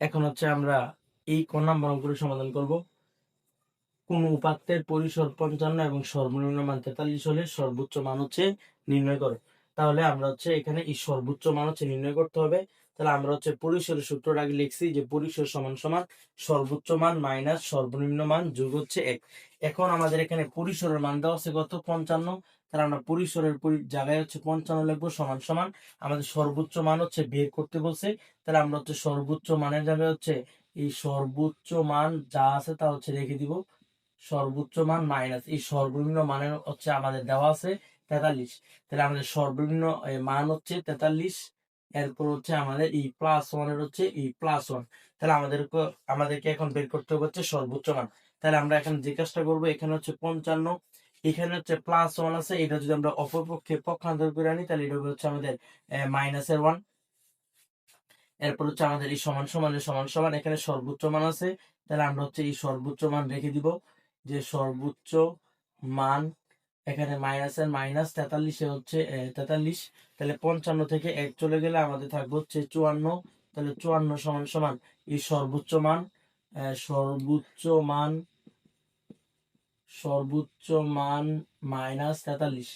এখন হচ্ছে আমরা এই ক নাম্বার অঙ্কটি সমাধান করব। কোন উপাত্তের পরিসর পঞ্চান্ন এবং সর্বনিম্ন মান তেতাল্লিশ হলে সর্বোচ্চ মান হচ্ছে নির্ণয় করো। তাহলে আমরা হচ্ছে এখানে এই সর্বোচ্চ মান হচ্ছে নির্ণয় করতে হবে। তাহলে আমরা হচ্ছে পরিসরের সূত্রটা আগে লিখছি যে পরিসর সমান সমান সর্বোচ্চ মান মাইনাস সর্বনিম্ন মান যোগ হচ্ছে এক। এখন আমাদের এখানে পরিসরের মান দেওয়া আছে কত? পঞ্চান্ন। তাহলে আমরা পরিসরের পরি- জায়গায় হচ্ছে পঞ্চান্ন লিখব, সমান সমান। আমাদের সর্বোচ্চ মান হচ্ছে বের করতে বলছে। তাহলে আমরা হচ্ছে সর্বোচ্চ মানের জায়গায় হচ্ছে, এই সর্বোচ্চ মান যা আছে তা হচ্ছে রেখে দিব। সর্বোচ্চ মান মাইনাস, এই সর্বনিম্ন মানের হচ্ছে আমাদের দেওয়া আছে তেতাল্লিশ। তাহলে আমাদের সর্বনিম্ন মান হচ্ছে তেতাল্লিশ। এরপর হচ্ছে আমাদের এই প্লাস ওয়ানের হচ্ছে এই প্লাস ওয়ান তাহলে আমাদের আমাদেরকে এখন বের করতে হচ্ছে সর্বোচ্চ মান। তাহলে আমরা এখন যে কাজটা করব, এখানে হচ্ছে পঞ্চান্ন। এখানে হচ্ছে প্লাস ওয়ান আছে, এটা যদি আমরা অপরপক্ষে পক্ষান্তর করে আনি, তাহলে এটা হচ্ছে আমাদের মাইনাসের ওয়ান এরপর হচ্ছে আমাদের এই সমান সমানের সমান সমান, এখানে সর্বোচ্চ মান আছে, তাহলে আমরা হচ্ছে এই সর্বোচ্চ মান রেখে দিব, যে সর্বোচ্চ মান এখানে মাইনাসের মাইনাস তেতাল্লিশে হচ্ছে তেতাল্লিশ। তাহলে পঞ্চান্ন থেকে এক চলে গেলে আমাদের থাকবে হচ্ছে চুয়ান্ন। তাহলে চুয়ান্ন সমান সমান এই সর্বোচ্চ মান সর্বোচ্চ মান সর্বোচ্চ মান মাইনাস তেতাল্লিশ।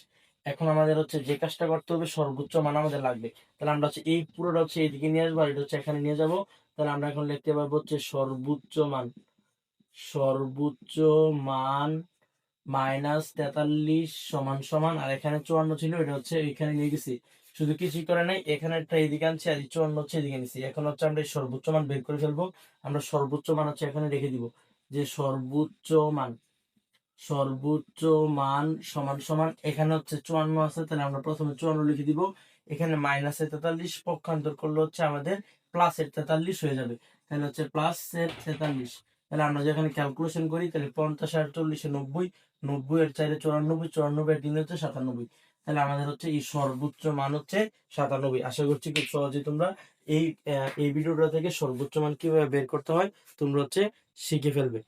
এখন আমাদের হচ্ছে যে কাজটা করতে হবে, সর্বোচ্চ মান আমাদের লাগবে। তাহলে আমরা হচ্ছে এই পুরোটা হচ্ছে এইদিকে নিয়ে আসব, আর এটা হচ্ছে এখানে নিয়ে যাব। তাহলে আমরা এখন লিখতে পারব হচ্ছে সর্বোচ্চ মান। সর্বোচ্চ মান মাইনাস তেতাল্লিশ সমান সমান, আর এখানে চুয়ান্ন ছিল, এটা হচ্ছে এখানে নিয়ে গেছি। শুধু কিছুই করে নাই, এখানে একটা এদিকে আনছি, আর চুয়ান্ন হচ্ছে এদিকে নিছি। এখন হচ্ছে আমরা এই সর্বোচ্চ মান বের করে ফেলব। আমরা সর্বোচ্চ মান হচ্ছে এখানে রেখে দিব, যে সর্বোচ্চ মান। সর্বোচ্চ মান সমান সমান এখানে হচ্ছে চুয়ান্ন আছে, তাহলে আমরা প্রথমে চুয়ান্ন লিখে দিব। এখানে মাইনাসের তেতাল্লিশ পক্ষান্তর করলে হচ্ছে আমাদের প্লাস এর তেতাল্লিশ হয়ে যাবে। তাহলে হচ্ছে প্লাসের তেতাল্লিশ। তাহলে আমরা যখন ক্যালকুলেশন করি, তাহলে পঞ্চাশ আর চল্লিশে নব্বই নব্বই এর চাইলে চুরানব্বই চুরানব্বই এর তিন হচ্ছে সাতানব্বই। তাহলে আমাদের হচ্ছে এই সর্বোচ্চ মান হচ্ছে সাতানব্বই। আশা করছি খুব সহজে তোমরা এই এই ভিডিওটা থেকে সর্বোচ্চ মান কীভাবে বের করতে হয় তোমরা হচ্ছে শিখে ফেলবে।